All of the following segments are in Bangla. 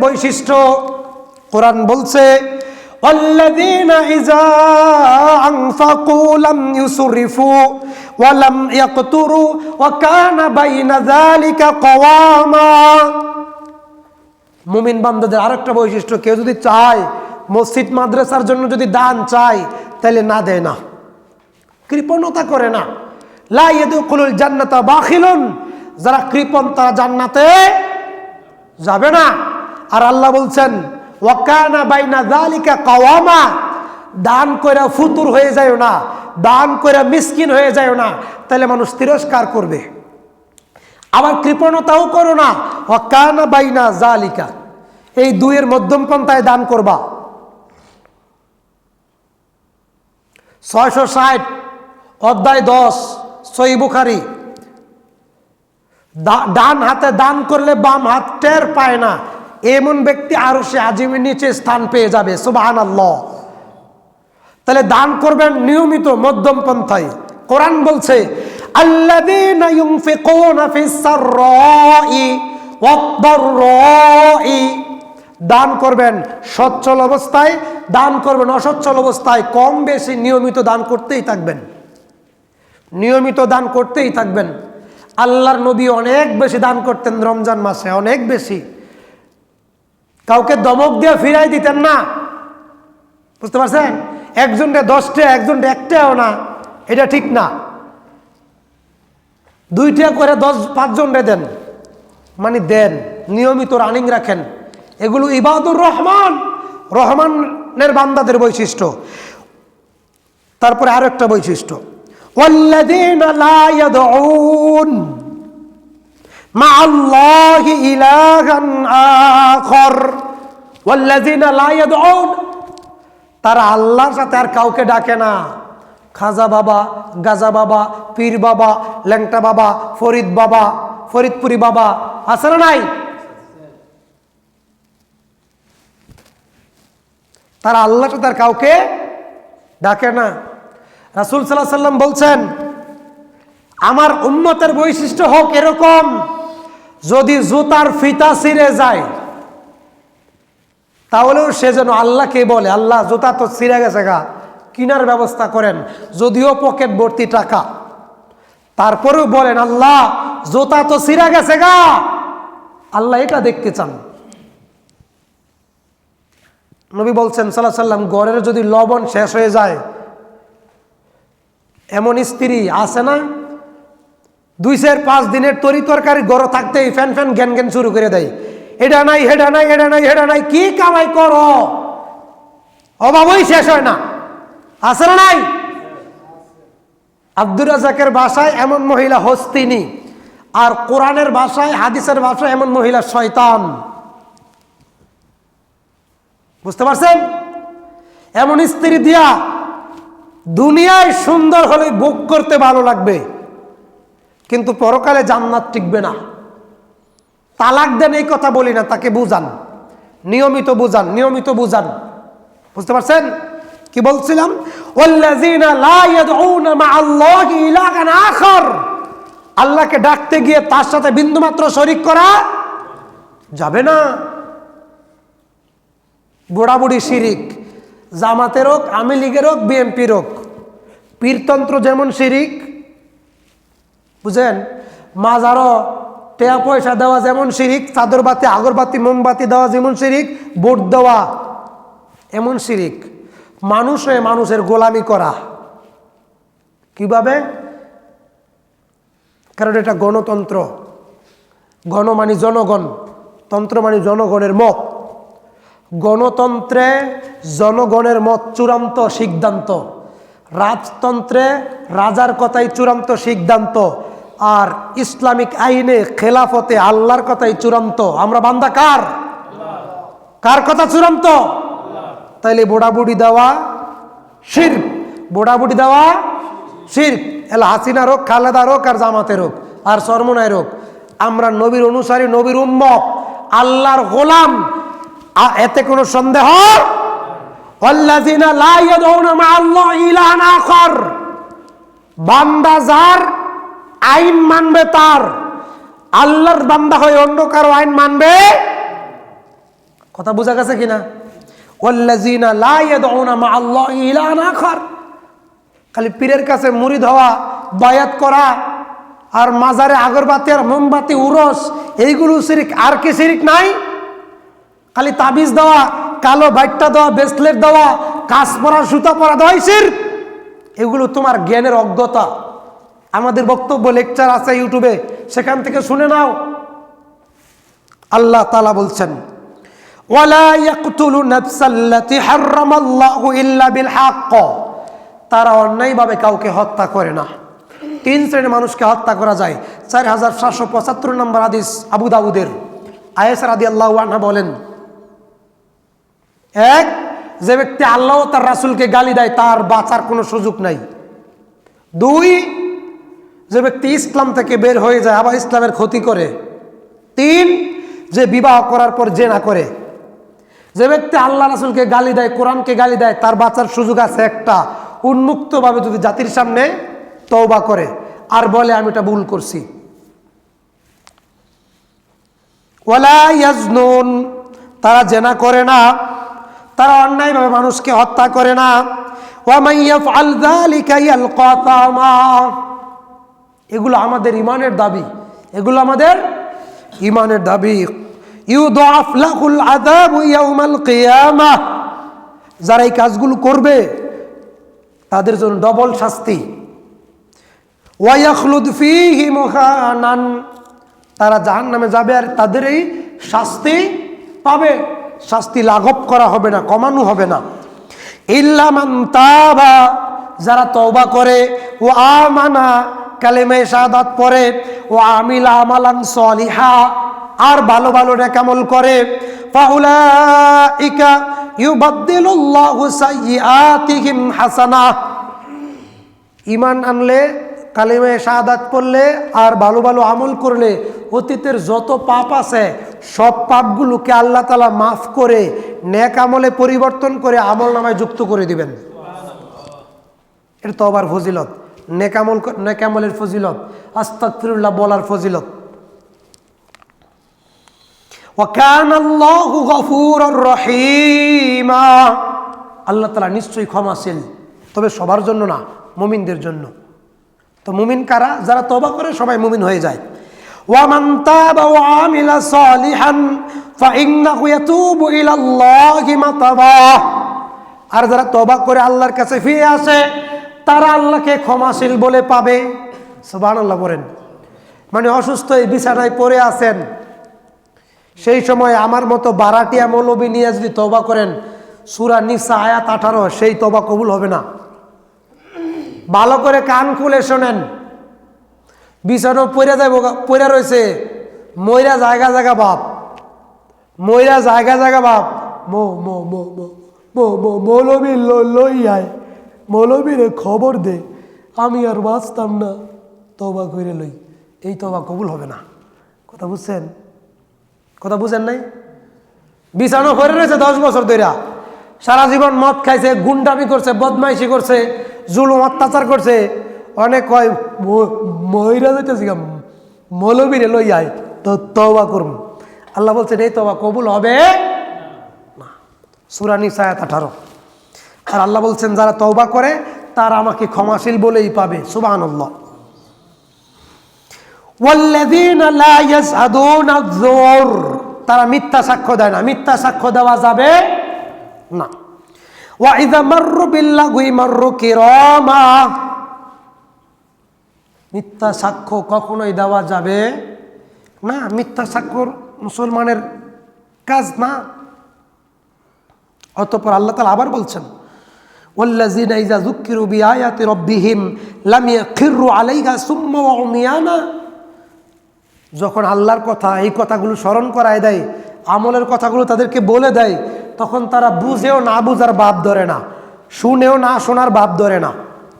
বৈশিষ্ট্য কোরআন বলছে والذين إذا أنفقوا لم يسرفوا ولم يقتروا وكان بين ذلك قواما মুমিন বান্দাদের আরেকটা বৈশিষ্ট্য কেউ যদি চায় মসজিদ মাদ্রাসার জন্য যদি দান চায় তাহলে না দেয় না কৃপণতা করে না লা ইয়াদখুলুল জান্নাতা বাখিলুন যারা কৃপণ তারা জান্নাতে যাবে না আর আল্লাহ বলছেন, ওয়াকানা বাইনা যালিকা কাওয়ামা দান করে ফুতুর হয়ে যায় না, দান করে মিসকিন হয়ে যায় না তাহলে মানুষ তিরস্কার করবে। আবার কৃপণতাও করো না, ওয়াকানা বাইনা জালিকা এই দুইয়ের মধ্যম পন্থায় দান করবা। ছয়শো ষাট, অধ্যায় দশ, সই বুখারি। ডান হাতে দান করলে বাম হাত টের পায় না এমন ব্যক্তি আরও সে আজিমের নিচে স্থান পেয়ে যাবে সুবাহান আল্লাহ তাহলে দান করবেন নিয়মিত মধ্যম পন্থায়। কোরআন বলছে দান করবেন সচ্ছল অবস্থায়, দান করবেন অসচ্ছল অবস্থায়, কম বেশি নিয়মিত দান করতেই থাকবেন। নিয়মিত দান করতেই থাকবেন। আল্লাহর নবী অনেক বেশি দান করতেন রমজান মাসে, অনেক বেশি। কাউকে দমক দিয়ে ফিরাই দিতেন না। বুঝতে পারছেন? একজনটা দশটা একজনটা একটাও না। এটা ঠিক না। দুইটা করে দশ পাঁচজন দেন। মানে দেন, নিয়মিত রানিং রাখেন। এগুলো ইবাদুর রহমান। রহমানের বান্দাদের বৈশিষ্ট্য। তারপরে আরও একটা বৈশিষ্ট্য মা আল্লাহ তারা আল্লাহর সাথে আর কাউকে ডাকে না। খাজা বাবা, গাজা বাবা, পীর বাবা, ল্যাংটা বাবা, ফরিদ বাবা, ফরিদপুরি বাবা, আছে না নাই? তারা সাথে তার কাউকে ডাকে না। রাসুল সাল্লাহ সাল্লাম বলছেন, আমার উন্নতের বৈশিষ্ট্য হোক এরকম যদি জুতার ফিতা ছিঁড়ে যায়, তাহলেও সে যেন আল্লাহকে বলে, আল্লাহ, জুতা তো ছিঁড়ে গেছে গা, কিনার ব্যবস্থা করেন, যদিও পকেট ভর্তি টাকা। তারপরেও বলেন, আল্লাহ, জুতা তো ছিঁড়ে গেছে গা। আল্লাহ এটা দেখতে চান। নবী বলছেন সাল্লাহ সাল্লাম গড়ের যদি লবণ শেষ হয়ে যায়, এমন স্ত্রী আছে না? দুই চার পাঁচ দিনের তরি তরকারি গড় থাকতেই ফ্যান ফ্যান জ্ঞান জ্ঞান শুরু করে দেয়। এটা নাই হেডা নাই, এটা নাই হেডা নাই, কি কামাই করো? অভাবই শেষ হয় না। আছে না নাই? আব্দুর রাজাকের বাসায় এমন মহিলা হস্তিনী আর কোরআনের বাসায়, হাদিসের বাসায় এমন মহিলা শয়তান। বুঝতে পারছেন? এমন স্ত্রী দিয়া দুনিয়ায় সুন্দর হলে বুক করতে ভালো লাগবে। কিন্তু পরকালে জান্নাত টিকবে না। তালাক দেন এই কথা বলি না, তাকে বুঝান। নিয়মিত বুঝান নিয়মিত বুঝান। বুঝতে পারছেন? কি বলছিলাম? আল্লাহকে ডাকতে গিয়ে তার সাথে বিন্দুমাত্র শরিক করা যাবে না। বুড়াবুড়ি শিরিক জামাতের হোক আওয়ামী লীগের হোক বিএনপির হোক পীরতন্ত্র যেমন শিরিক বুঝেন? মাজারও টেয়া পয়সা দেওয়া যেমন শিরিক, চাদর চাদরবাতি আগরবাতি মোমবাতি দেওয়া যেমন শিরিক, বোট দেওয়া এমন শিরিক। মানুষ হয়ে মানুষের গোলামি করা। কীভাবে? কারণ এটা গণতন্ত্র। গণ মানে জনগণ, তন্ত্র মানে জনগণের মত। গণতন্ত্রে জনগণের মত চূড়ান্ত সিদ্ধান্ত। রাজতন্ত্রে রাজার কথাই চূড়ান্ত সিদ্ধান্ত। আর ইসলামিক আইনে খেলাফতে আল্লাহর কথাই চূড়ান্ত। আমরা বান্দা কার? কার কথা চূড়ান্ত? তাইলে বুড়াবুড়ি দেওয়া শির বুড়াবুড়ি দেওয়া শির এলা হাসিনা রোগ, খালেদা রোগ আর জামাতে রোগ আর সরমনায় রোগ। আমরা নবীর অনুসারী, নবীর উম্মত। আল্লাহর গোলাম। এতে কোনো সন্দেহ? বান্দা যার আইন মানবে তার। আল্লাহর বান্দা হয়ে অন্য কারও আইন মানবে? কথা বোঝা গেছে কিনা? ওয়াল্লাযিনা লা ইয়াদউনা মা আল্লাহি ইলাহান আখার। খালি পীরের কাছে মুরিদ হওয়া, বায়াত করা, আর মাজারে আগরবাতি আর মোমবাতি, উরস, এইগুলো শিরিক, আর কি শিরিক নাই? খালি তাবিজ দেওয়া, কালো বাইটটা দেওয়া, ব্রেসলেট দেওয়া, কাজ পরা, সুতা পরা, দেওয়াই শির। এগুলো তোমার জ্ঞানের অজ্ঞতা। আমাদের বক্তব্য লেকচার আছে ইউটিউবে সেখান থেকে শুনে নাও। আল্লাহ তালা বলছেন তারা অন্যায়ভাবে কাউকে হত্যা করে না। তিন শ্রেণির মানুষকে হত্যা করা যায়। চার হাজার সাতশো পঁচাত্তর নম্বর আদিস আবু দাউদের। আয়েস আল্লাহ বলেন, এক, যে ব্যক্তি আল্লাহ তার রাসুলকে গালি দেয়, তার বাঁচার কোনো সুযোগ নাই। দুই যে ব্যক্তি ইসলাম থেকে বের হয়ে যায়, আবার ইসলামের ক্ষতি করে। তিন, যে বিবাহ করার পর জেনা করে। যে ব্যক্তি আল্লাহ রাসুলকে গালি দেয়, কোরআনকে গালি দেয়, তার বাঁচার সুযোগ আছে একটা। উন্মুক্তভাবে যদি জাতির সামনে তওবা করে, আর বলে, আমি এটা ভুল করছি। ওয়ালা তারা জেনা করে না। তারা অন্যায়ভাবে মানুষকে হত্যা করে না। যালিকা ইয়ালকা তামা এগুলো আমাদের ইমানের দাবি। এগুলো আমাদের ইমানের দাবি। যারা এই কাজগুলো করবে, তাদের জন্য ডবল শাস্তি। তারা জাহান নামে যাবে আর তাদের এই শাস্তি পাবে। শাস্তি লাঘব করা হবে না, কমানো হবে না। ইল্লামান তাবা। যারা তওবা করে ও আমানা কালেমে শাহাদাত পড়ে, ও আমিলা আমালান সলিহা আর ভালো ভালো নেকামল করে, ফাউলাইকা ইমান আনলে, কালিমে শাহাদাত পড়লে, আর ভালো ভালো আমল করলে, অতীতের যত পাপ আছে, সব পাপগুলোকে আল্লাহ তালা মাফ করে, নেক আমলে পরিবর্তন করে আমল নামায় যুক্ত করে দিবেন। এটা তো আবার ফজিলত। নেকামল নেকামলের ফজিলত আস্তাকফিরুল্লাহ বলার ফজিলত। আল্লাহ তালা নিশ্চয়ই ক্ষমাশীল, তবে সবার জন্য না, মুমিনদের জন্য। তো মুমিন কারা? যারা তবা করে, সবাই মুমিন হয়ে যায়। ওয়ামান তাবা ওয়া আমিলা সালিহান, ফাইন্নাহু ইয়াতুবু ইলাল্লাহি মাতাবা। আর যারা তবা করে আল্লাহর কাছে ফিরে আসে তারা আল্লাহকে ক্ষমাশীল বলে পাবে। সুবহানাল্লাহ বলেন। মানে অসুস্থ এই বিছানায় পড়ে আছেন। সেই সময় আমার মতো বারাটিয়া মৌলবী নিয়ে যদি তবা করেন, সুরা নিসা আয়াত আঠারো, সেই তবা কবুল হবে না। ভালো করে কান খুলে শোনেন। বিছানো পইরা যাইব পইরা রয়েছে। ময়রা জায়গা জায়গা বাপ। ময়রা জায়গা জায়গা বাপ। মো মো মো মো মো মৌলবী লই আয় মৌলবীরে খবর দে, আমি আর বাঁচতাম না। তবা করে লই, এই তবা কবুল হবে না। কথা বুঝছেন? কথা বুঝেন নাই? বিছানো করে রয়েছে দশ বছর ধরে সারা জীবন মদ খাইছে, গুন্ডামি করছে, বদমাইশি করছে, জুলুম, অত্যাচার করছে। অনেক কয় মহিলা যেতেছি মৌলবীরে লই আয়, তো তবা করুন আল্লাহ বলছেন, এই তবা কবুল হবে না। সুরানি সায়াত আঠারো। আর আল্লাহ বলছেন, যারা তওবা করে, তারা আমাকে ক্ষমাশীল বলেই পাবে। আয-যুর তারা মিথ্যা সাক্ষ্য দেয় না। মিথ্যা সাক্ষ্য দেওয়া যাবে না। মিথ্যা সাক্ষ্য কখনোই দেওয়া যাবে না। মিথ্যা সাক্ষ্য মুসলমানের কাজ না। অতঃপর আল্লাহ তালা আবার বলছেন والذين إذا ذكروا بآيات ربهم لم يخروا عليها ثم وعميانا যখন আল্লাহর কথা এই কথাগুলো স্মরণ করায় দেয় আমলের কথাগুলো তাদেরকে বলে দেয় তখন তারা বুঝেও না বুঝার বাপ ধরে না শুনেও না শোনার বাপ ধরে না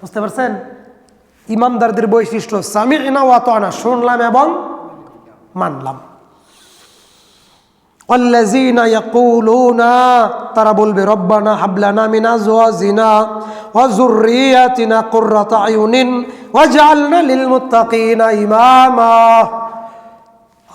বুঝতে পারছেন ইমানদারদের বৈশিষ্ট্য সামি না ওয়াত আনা শুনলাম এবং মানলাম والذين يقولون তারা বলবে, রব্বানা হাবলানা মিন ওয়া যুররিয়াতিনা কুররাতা আয়ুনিন ওয়াজআলনা লিল মুত্তাকিনা ইমামা।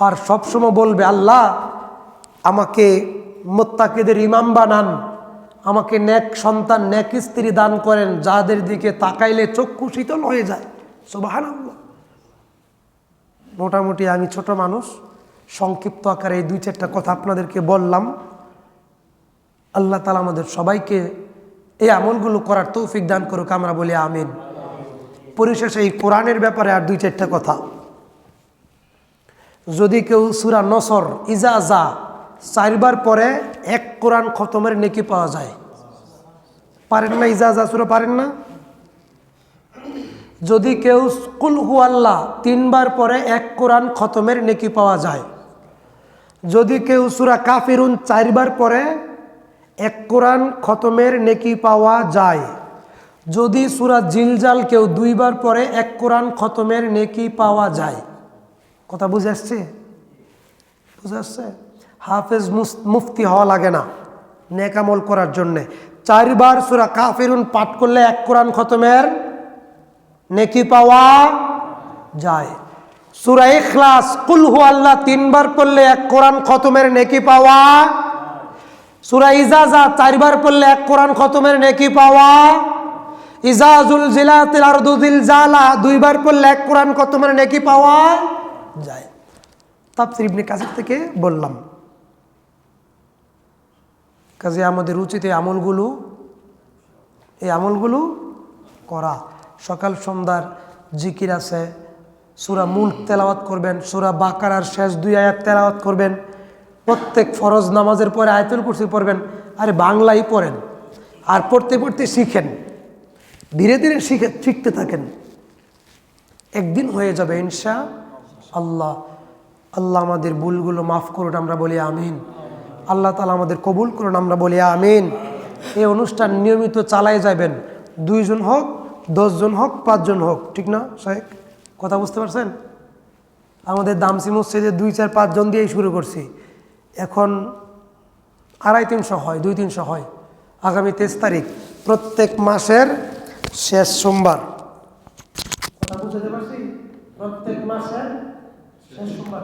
আর সবসময় বলবে, আল্লাহ, আমাকে মোত্তাকিদের ইমাম বানান। আমাকে ন্যাক সন্তান ন্যাক স্ত্রী দান করেন, যাদের দিকে তাকাইলে চক্ষু শীতল হয়ে যায়। সুবাহান মোটামুটি আমি ছোট মানুষ। সংক্ষিপ্ত আকারে দুই চারটা কথা আপনাদেরকে বললাম। আল্লাহ তালা আমাদের সবাইকে এই আমলগুলো করার তৌফিক দান করুক, আমরা বলি আমিন। পরিশেষে এই কোরআনের ব্যাপারে আর দুই চারটা কথা। যদি কেউ সুরা নসর, ইজাজা চারবার পরে এক কোরআন খতমের নেকি পাওয়া যায়। পারেন না ইজাজা, সুরা পারেন না? যদি কেউ কুল হু আল্লাহ তিনবার পরে এক কোরআন খতমের নেকি পাওয়া যায়। যদি কেউ সুরা কাফিরুন চারবার পরে এক কোরআন খতমের নেকি পাওয়া যায়। যদি সুরা জিলজাল কেউ দুইবার পরে এক কোরআন খতমের নেকি পাওয়া যায়। কথা বুঝে আসছে? বুঝে আসছে? হাফেজ মুফতি হওয়া লাগে না নেকামল করার জন্যে। চারবার সুরা কাফিরুন পাঠ করলে এক কোরআন খতমের নেকি পাওয়া যায়। সুরা ইখলাস, কুল হু আল্লাহ তিনবার পড়লে এক কোরআন খতমের নেকি পাওয়া? সুরা ইজাজা চারবার পড়লে এক কোরআন খতমের নেকি পাওয়া? ইজাজুল জিলাতিল আরদুজিল জালা দুইবার পড়লে এক কোরআন খতমের নেকি পাওয়া? যায়। তাফসির ইবনে কাসির থেকে বললাম। কাজে আমাদের উচিত এই আমলগুলো এই আমলগুলো করা। সকাল সন্ধ্যার জিকির আছে সুরা মুল্ক তেলাওয়াত করবেন, সুরা বাকারার শেষ দুই আয়াত তেলাওয়াত করবেন, প্রত্যেক ফরজ নামাজের পরে আয়তুল কুরসি পড়বেন, আরে বাংলাই পড়েন, আর পড়তে পড়তে শিখেন, ধীরে ধীরে শিখে শিখতে থাকেন। একদিন হয়ে যাবে ইনশা আল্লাহ আল্লাহ আমাদের ভুলগুলো মাফ করুন, আমরা বলি আমিন। আল্লাহ তালা আমাদের কবুল করুন, আমরা বলি আমিন। এই অনুষ্ঠান নিয়মিত চালাই যাবেন, দুইজন হোক, দশজন হোক, পাঁচজন হোক, ঠিক না, সাহেব? কথা বুঝতে পারছেন? আমাদের দামসি মসজিদে দুই, চার পাঁচজন দিয়েই শুরু করছি। এখন আড়াই, তিনশো হয়, দুই, তিনশো হয়। আগামী তেইশ তারিখ, প্রত্যেক মাসের শেষ সোমবার। কথা বুঝতে পারছি? প্রত্যেক মাসের শেষ সোমবার